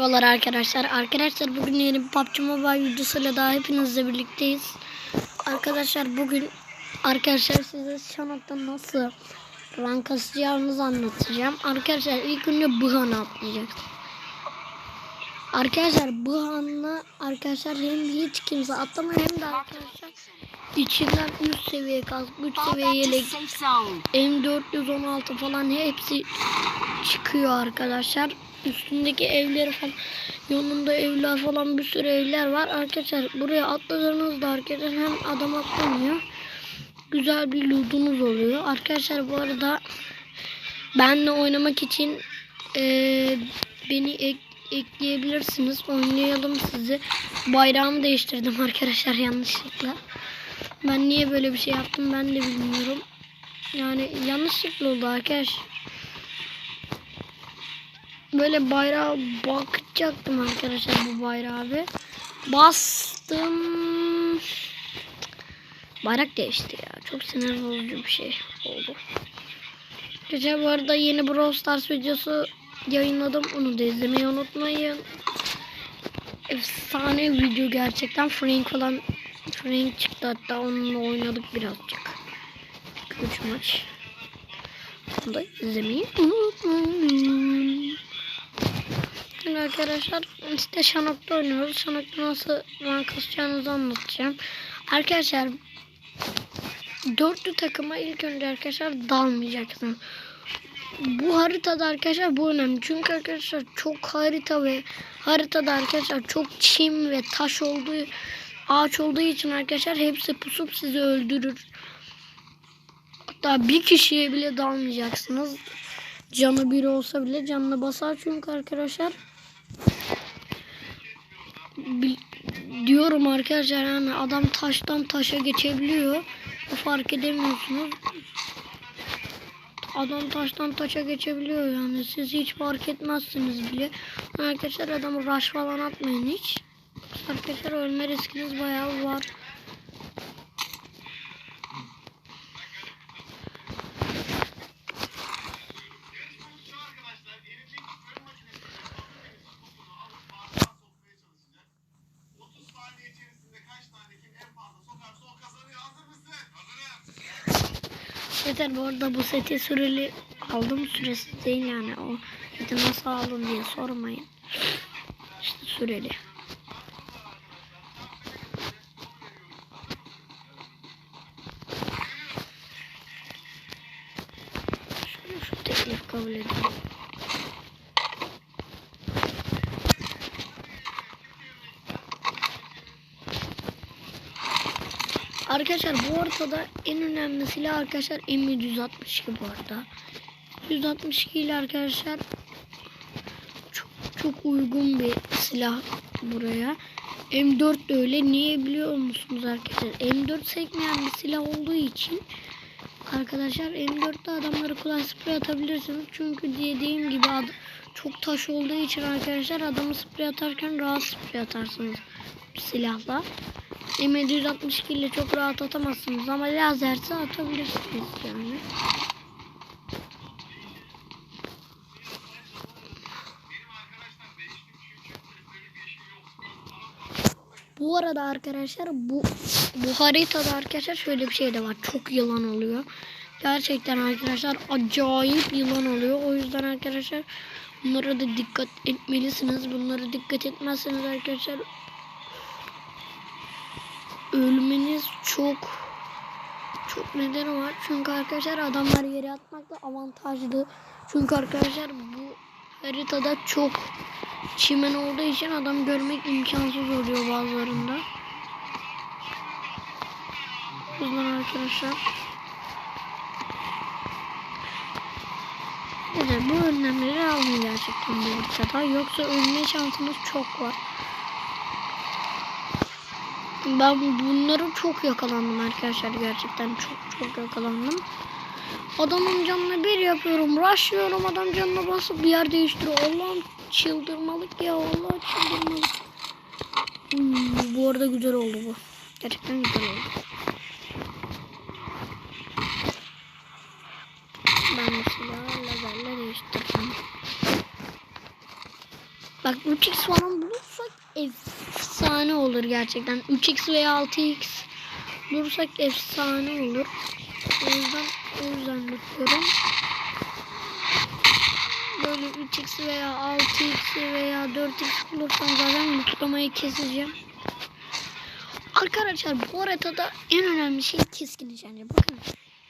Merhabalar arkadaşlar. Arkadaşlar bugün yeni PUBG Mobile videosuyla daha hepinizle birlikteyiz. Arkadaşlar bugün arkadaşlar size Şanok'ta nasıl rank kasacağınızı anlatacağım. Arkadaşlar ilk önce Bıhan'ı atlayacaksınız. Arkadaşlar Bıhan'la arkadaşlar hem hiç kimse atlamıyor hem de arkadaşlar içinden üst seviye kask, üst seviye yelek, Safe zone. M416 falan hepsi çıkıyor arkadaşlar. Üstündeki evleri falan yanında evler falan bir sürü evler var. Arkadaşlar buraya atladığınızda arkadaşlar hem adam atlamıyor. Güzel bir loot'unuz oluyor. Arkadaşlar bu arada benle oynamak için eee, beni ek- ekleyebilirsiniz. Oynayalım sizi. Bayrağımı değiştirdim arkadaşlar yanlışlıkla. Ben niye böyle bir şey yaptım ben de bilmiyorum. Yani yanlışlıkla oldu arkadaşlar. Böyle bayrağa bakacaktım arkadaşlar bu bayrağı abi. Bastım. Bayrak değişti ya. Çok sinir bozucu bir şey oldu. Gece bu arada yeni Brawl Stars videosu yayınladım. Onu da izlemeyi unutmayın. Efsane video gerçekten. Frank falan Frank çıktı hatta onunla oynadık birazcık. 3 maç. Onu da izlemeyi unutmayın. Şimdi arkadaşlar işte Şanok'ta oynuyoruz. Şanok'ta nasıl rank kasacağınızı anlatacağım. Arkadaşlar dörtlü takıma ilk önce arkadaşlar dalmayacaksınız. Bu haritada arkadaşlar bu önemli. Çünkü arkadaşlar çok harita ve haritada arkadaşlar çok çim ve taş olduğu ağaç olduğu için arkadaşlar hepsi pusup sizi öldürür. Hatta bir kişiye bile dalmayacaksınız. Canı biri olsa bile canını basar çünkü arkadaşlar diyorum arkadaşlar yani adam taştan taşa geçebiliyor. Fark edemiyorsunuz. Adam taştan taşa geçebiliyor yani. Siz hiç fark etmezsiniz bile. Arkadaşlar adamı rush falan atmayın hiç. Arkadaşlar ölme riskiniz bayağı var. Yeter bu arada bu seti süreli aldım süresiz değil yani o seti nasıl aldım diye sormayın. İşte süreli. Şöyle şu teklif kabul edeyim. Arkadaşlar bu ortada en önemli silah arkadaşlar M762 bu arada. 162 ile arkadaşlar çok çok uygun bir silah buraya. M4 de öyle. Niye biliyor musunuz arkadaşlar? M4 sekmeyen bir silah olduğu için arkadaşlar M4'te adamları kolay sprey atabilirsiniz. Çünkü dediğim gibi ad- çok taş olduğu için arkadaşlar adamı sprey atarken rahat sprey atarsınız silahla. M762 ile çok rahat atamazsınız ama lazerse atabilirsiniz yani. Bu arada arkadaşlar bu bu haritada arkadaşlar şöyle bir şey de var. Çok yılan oluyor. Gerçekten arkadaşlar acayip yılan oluyor. O yüzden arkadaşlar bunlara da dikkat etmelisiniz. Bunlara dikkat etmezseniz arkadaşlar ölmeniz çok çok nedeni var. Çünkü arkadaşlar adamlar yere atmakta avantajlı. Çünkü arkadaşlar bu haritada çok çimen olduğu için adam görmek imkansız oluyor bazılarında. O arkadaşlar Evet, bu önlemleri alın gerçekten bu haritada. Yoksa ölme şansınız çok var. Ben bunları çok yakalandım arkadaşlar gerçekten çok çok yakalandım. Adamın canına bir yapıyorum, rushlıyorum adam canına basıp bir yer değiştiriyor. Allah'ım çıldırmalık ya Allah çıldırmalık. Hmm, bu arada güzel oldu bu. Gerçekten güzel oldu. Ben silahı lazerle değiştirdim. Ben Bak 3x falan bulursak efsane olur gerçekten. 3x veya 6x bulursak efsane olur. O yüzden o yüzden bakıyorum. Böyle 3x veya 6x veya 4x bulursam zaten mutlamayı keseceğim. Arkadaşlar bu haritada en önemli şey keskin nişancı. Bakın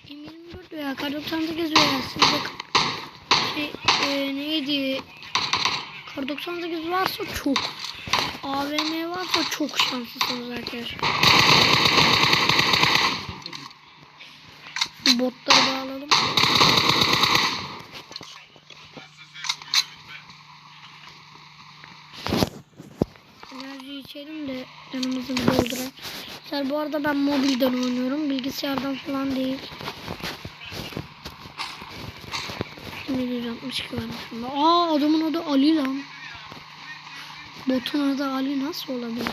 M24 veya Kar 98 veya sizde şey, e, neydi Kar 98 varsa çok AVM varsa çok şanslısınız arkadaşlar. Botları bağlayalım. Enerji içelim de canımızı bir dolduralım. Arkadaşlar bu arada ben mobilden oynuyorum. Bilgisayardan falan değil. 762 varmış. Aa adamın adı Ali lan. Botun adı Ali nasıl olabilir?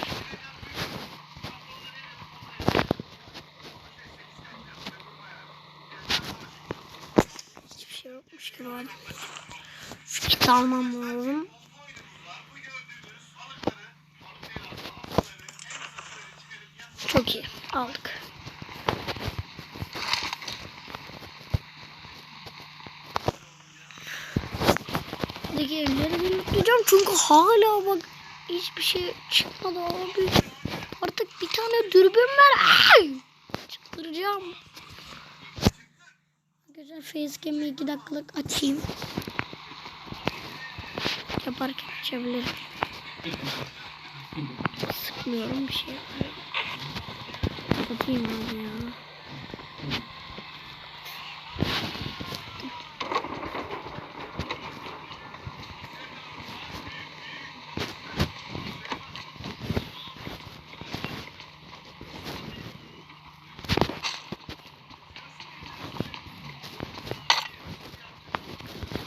Hiçbir şey yokmuş ki var. Şu almam lazım. Çok iyi. Aldık. Buradaki evleri birleştireceğim çünkü hala bak hiçbir şey çıkmadı abi. Artık bir tane dürbün ver. Ay! Çıldıracağım. Güzel facecam'i 2 dakikalık açayım. Yaparken açabilirim. Sıkmıyorum bir şey. Kapatayım abi ya.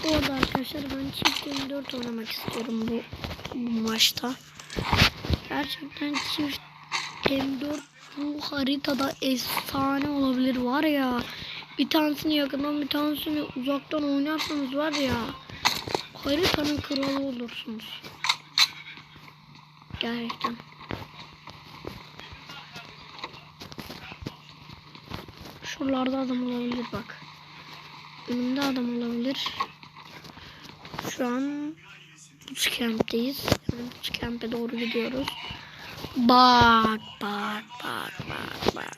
Bu arada arkadaşlar ben çift 24 oynamak istiyorum bu, bu maçta. Gerçekten çift M4 bu haritada efsane olabilir var ya. Bir tanesini yakından bir tanesini uzaktan oynarsanız var ya. Haritanın kralı olursunuz. Gerçekten. Şuralarda adam olabilir bak. Önümde adam olabilir. Şu an bootcamp'teyiz. Bootcamp'e doğru gidiyoruz. Bak bak bak bak bak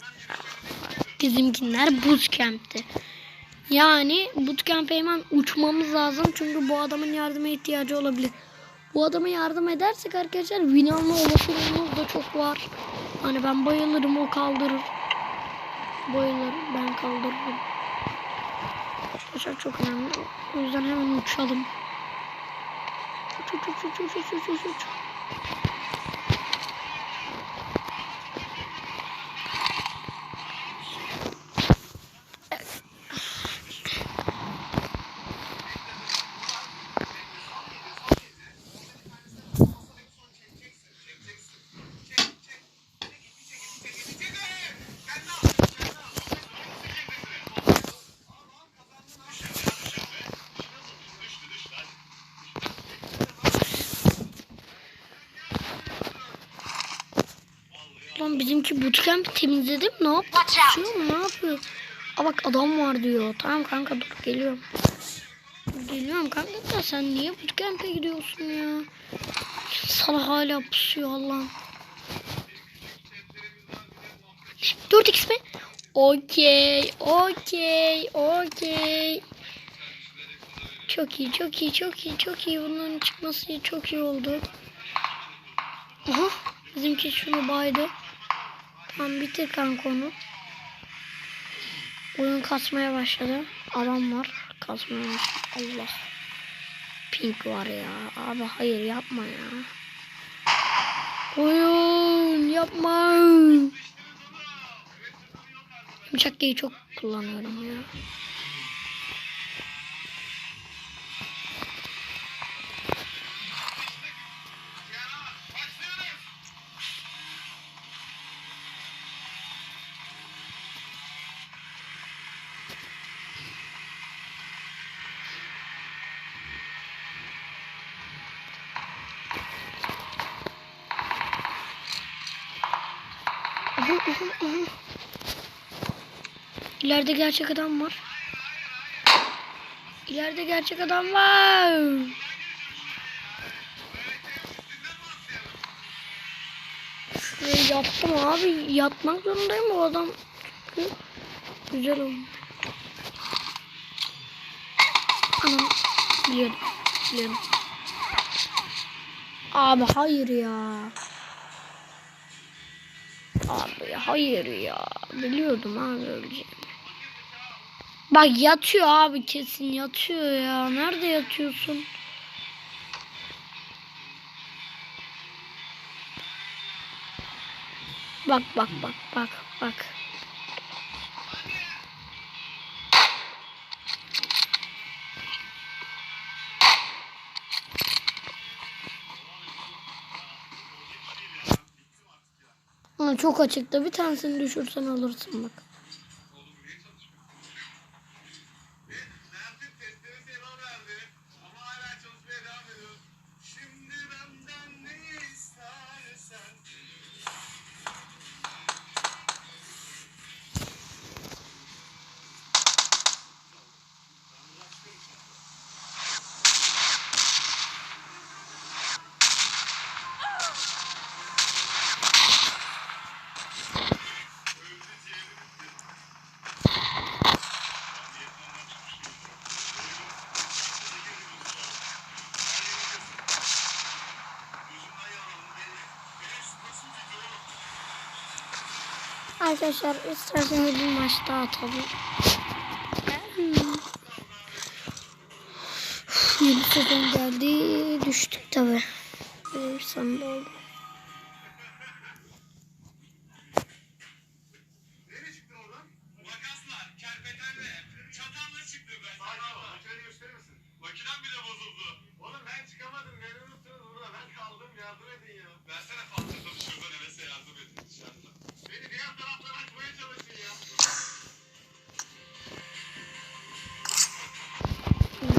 bak. Bizimkiler bootcamp'te. Yani bootcamp'e hemen uçmamız lazım. Çünkü bu adamın yardıma ihtiyacı olabilir. Bu adama yardım edersek arkadaşlar winalma olasılığımız da çok var. Hani ben bayılırım o kaldırır. Bayılır ben kaldırırım. Arkadaşlar çok önemli. O yüzden hemen uçalım. 去去去去去去去去 bizimki bootcamp temizledi mi? Ne yapıyor? mu? Ne yapıyor? Aa bak adam var diyor. Tamam kanka dur geliyorum. Geliyorum kanka da sen niye bootcamp'e gidiyorsun ya? Sana hala pusuyor Allah'ım. 4x mi? Okey, okey, okey. Çok iyi, çok iyi, çok iyi, çok iyi. Bunların çıkması çok iyi oldu. Aha, bizimki şunu baydı. Tamam bitir kanka onu. Oyun kasmaya başladı. Adam var. Kasmaya başladı. Allah. Pink var ya. Abi hayır yapma ya. Oyun yapma. Yumuşak çok kullanıyorum ya. İleride gerçek adam var. İleride gerçek adam var. Şuraya yattım abi. Yatmak zorundayım o adam. Çünkü güzel olmuş. Anam biliyorum. Biliyorum. Abi hayır ya. Hayır ya. Biliyordum abi öleceğim. Bak yatıyor abi kesin yatıyor ya. Nerede yatıyorsun? Bak bak bak bak bak. Ama çok açıkta bir tanesini düşürsen alırsın bak. Arkadaşlar isterseniz bir maç daha atalım. Yeni sezon geldi. Düştük tabi. Bir sonunda oldu.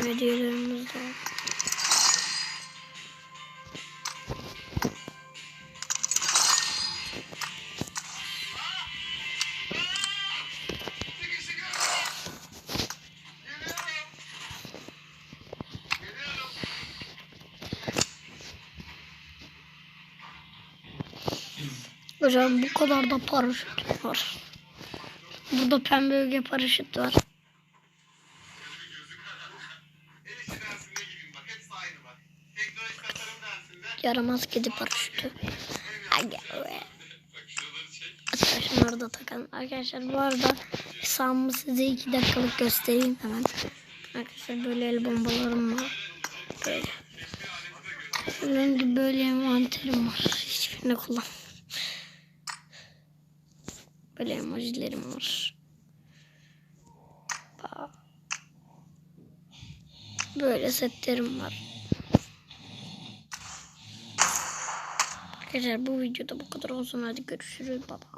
Da var. Hocam bu kadar da paraşüt var. Burada pembe öge paraşüt var. Yaramaz kedi paraşütü. Aga be. Bak şuraları çek. Hatta şunları da takalım. Arkadaşlar bu arada hesabımı size iki dakikalık göstereyim hemen. Arkadaşlar böyle el bombalarım var. Böyle. Benim de böyle envanterim var. Hiçbirini kullan. Böyle emojilerim var. Böyle setlerim var. Arkadaşlar bu videoda bu kadar olsun. Hadi görüşürüz. Baba.